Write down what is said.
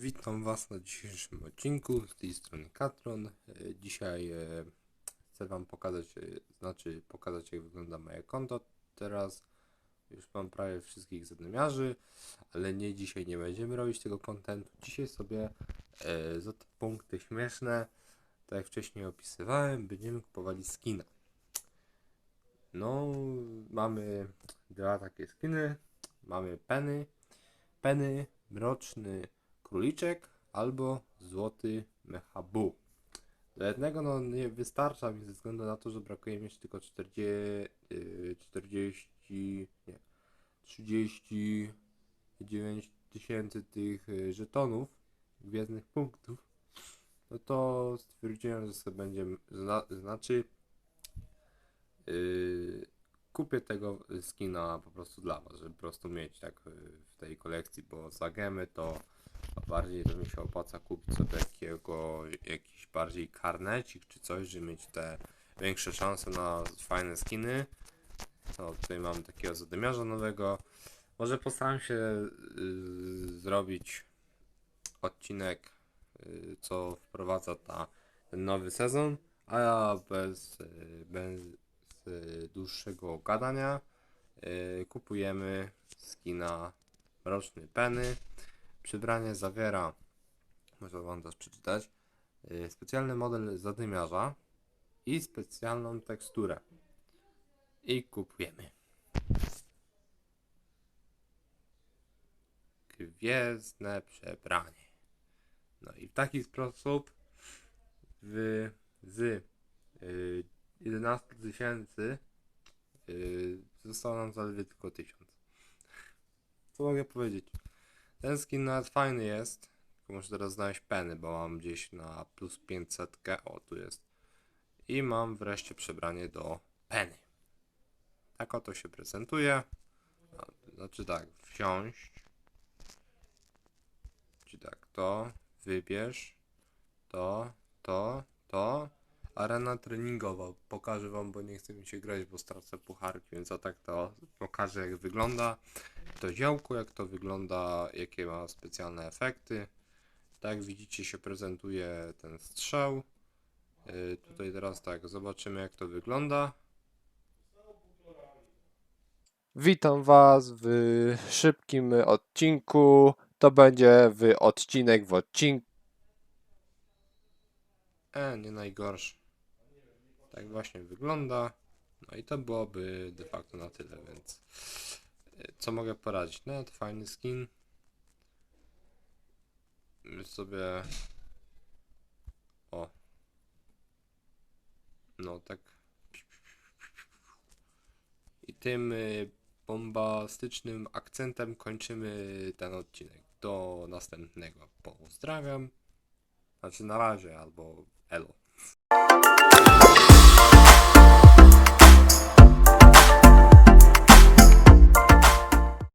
Witam Was na dzisiejszym odcinku z tej strony Katron. E, Dzisiaj e, chcę Wam pokazać, e, znaczy pokazać jak wygląda moje konto. Teraz już mam prawie wszystkich zadymiarzy, ale nie dzisiaj nie będziemy robić tego kontentu. Dzisiaj sobie za te punkty śmieszne, tak jak wcześniej opisywałem, będziemy kupowali skina. No, mamy dwa takie skiny. Mamy peny, peny, mroczny króliczek albo złoty mechabu. Do jednego no nie wystarcza mi ze względu na to, że brakuje mi jeszcze tylko 40, yy, 40 nie, 39 tysięcy tych yy, żetonów, gwiezdnych punktów. No to stwierdziłem, że sobie będzie, zna, znaczy yy, kupię tego skina po prostu dla was, żeby po prostu mieć tak yy, w tej kolekcji, bo za gemy to bardziej to mi się opłaca kupić sobie jakiego, jakiś bardziej karnecik czy coś, żeby mieć te większe szanse na fajne skiny. No tutaj mam takiego zadymiarza nowego. Może postaram się yy, zrobić odcinek, yy, co wprowadza ta, ten nowy sezon, a ja bez, yy, bez dłuższego gadania kupujemy skina Mroczny Penny. Przybranie zawiera, może wam to przeczytać, yy, specjalny model zadymiarza i specjalną teksturę. I kupujemy. Gwiezdne przebranie. No i w taki sposób w, z yy, 11 tysięcy yy, zostało nam zaledwie tylko 1000. Co mogę powiedzieć? Ten skin nawet fajny jest, tylko muszę teraz znaleźć peny, bo mam gdzieś na plus 500. O, tu jest. I mam wreszcie przebranie do peny. Tak oto się prezentuje. Znaczy tak, wsiąść. Czy tak, to, wybierz, to, to, to. Arena treningowa. Pokażę wam, bo nie chcę mi się grać, bo stracę pucharki, więc a tak to pokażę jak wygląda to działko, jak to wygląda, jakie ma specjalne efekty. Tak widzicie się prezentuje ten strzał. Yy, tutaj teraz tak, zobaczymy jak to wygląda. Witam Was w szybkim odcinku. To będzie w odcinek w odcinku. E, nie najgorszy. Tak właśnie wygląda. No i to byłoby de facto na tyle, więc co mogę poradzić? No to fajny skin. My sobie o no tak i tym y, bombastycznym akcentem kończymy ten odcinek. Do następnego. Pozdrawiam. Znaczy na razie albo elo.